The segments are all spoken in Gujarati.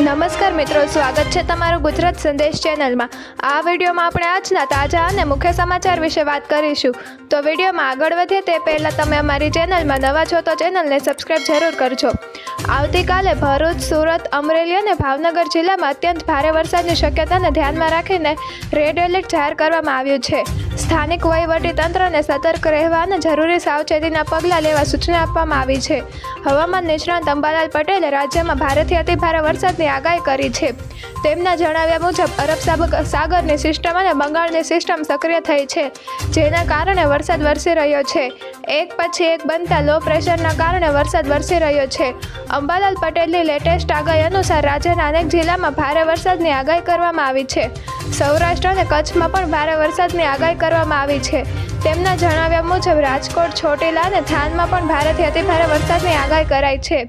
નમસ્કાર મિત્રો, સ્વાગત છે તમારું ગુજરાત સંદેશ ચેનલમાં. આ વિડીયોમાં આપણે આજના તાજા અને મુખ્ય સમાચાર વિશે વાત કરીશું. તો વિડીયોમાં આગળ વધીએ તે પહેલાં તમે અમારી ચેનલમાં નવા છો તો ચેનલને સબસ્ક્રાઇબ જરૂર કરજો. આવતીકાલે ભરૂચ, સુરત, અમરેલી અને ભાવનગર જિલ્લામાં અત્યંત ભારે વરસાદની શક્યતાને ધ્યાનમાં રાખીને રેડ એલર્ટ જાહેર કરવામાં આવ્યું છે. સ્થાનિક તંત્રને સતર્ક રહેવા અને જરૂરી સાવચેતીના પગલાં લેવા સૂચના આપવામાં આવી છે. હવામાન નિષ્ણાંત અંબાલાલ પટેલે રાજ્યમાં ભારેથી અતિભારે વરસાદની આગાહી કરી છે. તેમના જણાવ્યા મુજબ, અરબ સાગરની સિસ્ટમ અને બંગાળની સિસ્ટમ સક્રિય થઈ છે, જેના કારણે વરસાદ વરસી રહ્યો છે. એક પછી એક બનતા લો પ્રેશરના કારણે વરસાદ વરસી રહ્યો છે. અંબાલાલ પટેલની લેટેસ્ટ આગાહી અનુસાર રાજ્યના અનેક જિલ્લામાં ભારે વરસાદની આગાહી કરવામાં આવી છે. સૌરાષ્ટ્ર અને કચ્છમાં પણ ભારે વરસાદની આગાહી કરવામાં આવી છે. તેમના જણાવ્યા મુજબ, રાજકોટ છોટીલા અને થાનમાં પણ ભારેથી અતિભારે વરસાદની આગાહી કરાઈ છે.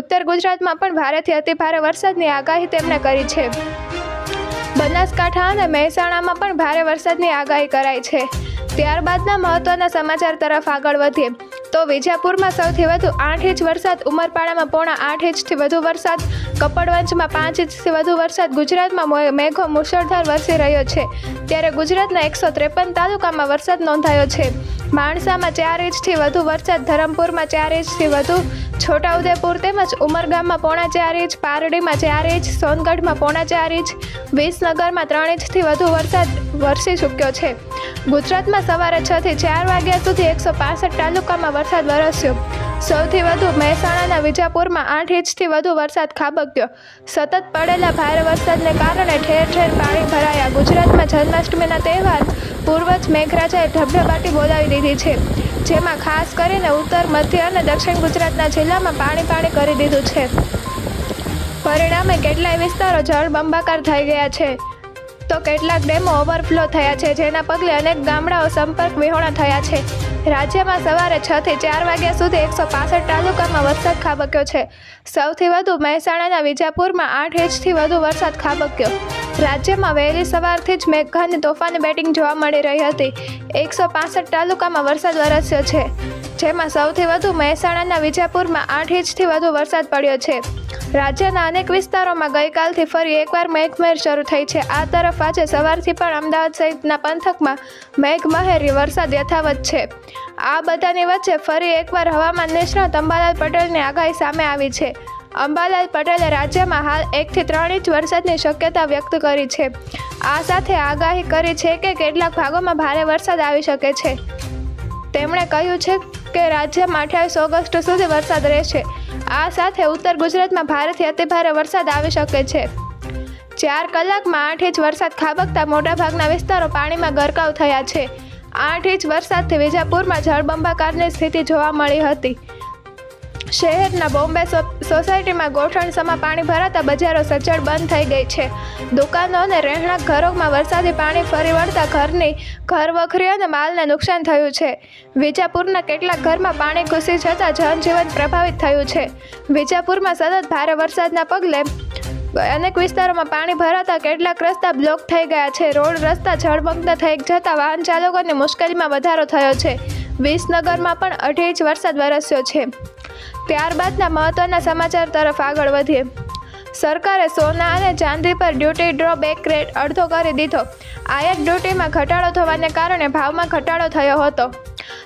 ઉત્તર ગુજરાતમાં પણ ભારેથી અતિભારે વરસાદની આગાહી તેમણે કરી છે. બનાસકાંઠા અને મહેસાણામાં પણ ભારે વરસાદની આગાહી કરાઈ છે. ત્યારબાદના મહત્વના સમાચાર તરફ આગળ વધીએ. તો વિજાપુરમાં સૌથી વધુ આઠ ઇંચ વરસાદ ઉમરપાડામાં પોણા આઠ ઇંચથી વધુ વરસાદ. કપડવંજમાં પાંચ ઇંચથી વધુ વરસાદ. ગુજરાતમાં મેઘો મુશળધાર વરસી રહ્યો છે. ત્યારે ગુજરાતના એકસો ત્રેપન તાલુકામાં વરસાદ નોંધાયો છે. માણસામાં ચાર ઇંચથી વધુ વરસાદ. ધરમપુરમાં ચાર ઇંચથી વધુ. છોટાઉદેપુર તેમજ ઉમરગામમાં પોણા ચાર ઇંચ. પારડીમાં ચાર ઇંચ. સોનગઢમાં પોણા ચાર ઇંચ. વિસનગરમાં ત્રણ ઇંચથી વધુ વરસાદ વરસી ચૂક્યો છે. ગુજરાતમાં સવારે છ થી ચાર વાગ્યા સુધી એકસો પાસઠ તાલુકામાં વરસાદ વરસ્યો. સૌથી વધુ મહેસાણાના વિજાપુરમાં આઠ ઇંચથી વધુ વરસાદ ખાબક્યો. સતત પડેલા ભારે વરસાદને કારણે ઠેર ઠેર પાણી ભરાયા. ગુજરાતમાં જન્માષ્ટમીના તહેવાર પૂર્વજ મેઘરાજાએ ધબધબાટી બોલાવી દીધી છે. જેમાં ખાસ કરીને ઉત્તર, મધ્ય અને દક્ષિણ ગુજરાતના જિલ્લામાં પાણી પાણી કરી દીધું છે. પરિણામે કેટલાય વિસ્તારો જળબંબાકાર થઈ ગયા છે. તો કેટલાક ડેમો ઓવરફ્લો થયા છે, જેના પગલે અનેક ગામડાઓ સંપર્ક વિહોણા થયા છે. રાજ્યમાં સવારે છ થી ચાર વાગ્યા સુધી એકસો પાસઠ તાલુકામાં વરસાદ ખાબક્યો છે. સૌથી વધુ મહેસાણાના વિજાપુરમાં આઠ ઇંચથી વધુ વરસાદ ખાબક્યો. રાજ્યમાં વહેલી સવારથી જ મેઘાની તોફાની બેટિંગ જોવા મળી રહી હતી. એકસો પાસઠ તાલુકામાં વરસાદ વરસ્યો છે. જેમાં સૌથી વધુ મહેસાણાના વિજાપુરમાં આઠ ઇંચથી વધુ વરસાદ પડ્યો છે. રાજ્યના અનેક વિસ્તારોમાં ગઈકાલથી ફરી એકવાર મેઘમહેર શરૂ થઈ છે. આ તરફ આજે સવારથી પણ અમદાવાદ સહિતના પંથકમાં મેઘમહેરી વરસાદ યથાવત છે. આ બધાની વચ્ચે ફરી એકવાર હવામાન નિષ્ણાત અંબાલાલ પટેલની આગાહી સામે આવી છે. અંબાલાલ પટેલે રાજ્યમાં હાલ એકથી ત્રણ ઇંચ વરસાદની શક્યતા વ્યક્ત કરી છે. આ સાથે આગાહી કરી છે કે કેટલાક ભાગોમાં ભારે વરસાદ આવી શકે છે. તેમણે કહ્યું છે કે રાજ્યમાં અઠ્યાવીસ ઓગસ્ટ સુધી વરસાદ રહેશે. આ સાથે ઉત્તર ગુજરાતમાં ભારેથી અતિભારે વરસાદ આવી શકે છે. ચાર કલાકમાં આઠ ઇંચ વરસાદ ખાબકતા મોટાભાગના વિસ્તારો પાણીમાં ગરકાવ થયા છે. આઠ ઇંચ વરસાદથી વિજાપુરમાં જળબંબાકારની સ્થિતિ જોવા મળી હતી. શહેરના બોમ્બે સોસાયટીમાં ગોઠણસમાં પાણી ભરાતા બજારો સજ્જડ બંધ થઈ ગઈ છે. દુકાનો અને રહેણાંક ઘરોમાં વરસાદી પાણી ફરી વળતા ઘરની ઘર વખરી અને માલને નુકસાન થયું છે. વિજાપુરના કેટલાક ઘરમાં પાણી ઘૂસી જતાં જનજીવન પ્રભાવિત થયું છે. વિજાપુરમાં સતત ભારે વરસાદના પગલે અનેક વિસ્તારોમાં પાણી ભરાતા કેટલાક રસ્તા બ્લોક થઈ ગયા છે. રોડ, રસ્તા જળમગ્ન થઈ જતા વાહન ચાલકોની મુશ્કેલીમાં વધારો થયો છે. વિસનગરમાં પણ અઢી ઇંચ વરસાદ વરસ્યો છે. ત્યારબાદના મહત્વના સમાચાર તરફ આગળ વધીએ. સરકારે સોના અને ચાંદી પર ડ્યુટી ડ્રોબેક રેટ અડધો કરી દીધો. આયાત ડ્યુટીમાં ઘટાડો થવાને કારણે ભાવમાં ઘટાડો થયો હતો.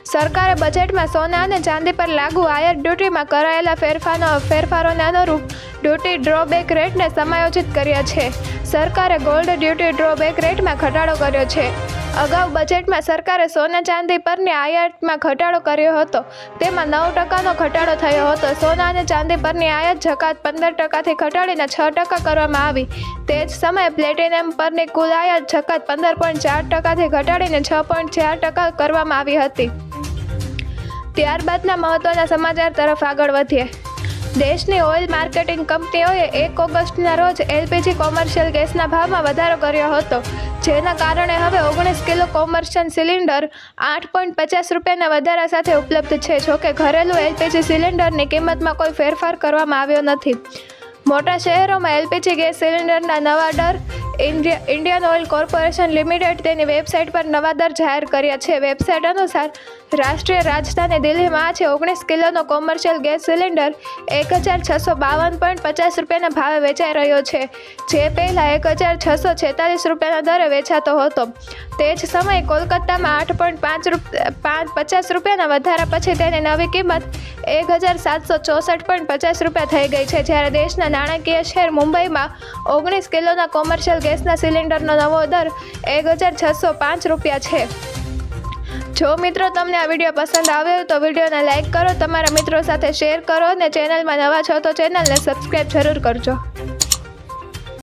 સરકારે બજેટમાં સોના અને ચાંદી પર લાગુ આયાત ડ્યુટીમાં કરાયેલા ફેરફારો ફેરફારોને અનુરૂપ ડ્યુટી ડ્રોબેક રેટને સમાયોજિત કર્યા છે. સરકારે ગોલ્ડ ડ્યુટી ડ્રોબેક રેટમાં ઘટાડો કર્યો છે. અગાઉ બજેટમાં સરકારે સોના ચાંદી પરની આયાતમાં ઘટાડો કર્યો હતો. તેમાં નવ ટકાનો ઘટાડો થયો હતો. સોના અને ચાંદી પરની આયાત જકાત પંદર ટકાથી ઘટાડીને છ ટકા કરવામાં આવી. તે જ સમયે પ્લેટિનમ પરની કુલ આયાત જકાત પંદર પોઈન્ટ ચાર ટકાથી ઘટાડીને છ પોઈન્ટ ચાર ટકા કરવામાં આવી હતી. ત્યારબાદના મહત્વના સમાચાર તરફ આગળ વધીએ. દેશની ઓઇલ માર્કેટિંગ કંપનીઓએ એક ઓગસ્ટના રોજ એલપીજી કોમર્શિયલ ગેસના ભાવમાં વધારો કર્યો હતો, જેના કારણે હવે ઓગણીસ કિલો કોમર્શિયલ સિલિન્ડર આઠ પોઈન્ટ પચાસ રૂપિયાના વધારા સાથે ઉપલબ્ધ છે જોકે ઘરેલું એલપીજી સિલિન્ડરની કિંમતમાં કોઈ ફેરફાર કરવામાં આવ્યો નથી. મોટા શહેરોમાં એલપીજી ગેસ સિલિન્ડરના નવા દર India Indian oil corporation limited તેની વેબસાઇટ પર નવા દર જાહેર કર્યા છે. વેબસાઇટ અનુસાર, રાષ્ટ્રીય રાજધાની દિલ્હીમાં આજે ઓગણીસ કિલોનો કોમર્શિયલ ગેસ સિલિન્ડર એક હજાર છસો બાવન પોઈન્ટ પચાસ રૂપિયાના ભાવે વેચાઈ રહ્યો છે. જે પહેલાં એક હજાર છસો છેતાલીસ રૂપિયાના દરે વેચાતો હતો. તે જ સમયે કોલકાતામાં આઠ પોઈન્ટ પાંચ પાંચ પચાસ રૂપિયાના વધારા પછી તેની નવી કિંમત એક હજાર સાતસો ચોસઠ પોઈન્ટ પચાસ રૂપિયા થઈ ગઈ છે. જ્યારે દેશના નાણાકીય શહેર મુંબઈમાં ઓગણીસ કિલોના કોમર્શિયલ ગેસના સિલિન્ડરનો નવો દર એક હજાર છસો પાંચ રૂપિયા છે. જો મિત્રો તમને આ વીડિયો પસંદ આવ્યો તો વિડીયોને લાઇક કરો, તમારા મિત્રો સાથે શેર કરો અને ચેનલમાં નવા છો તો ચેનલને સબસ્ક્રાઈબ જરૂર કરજો.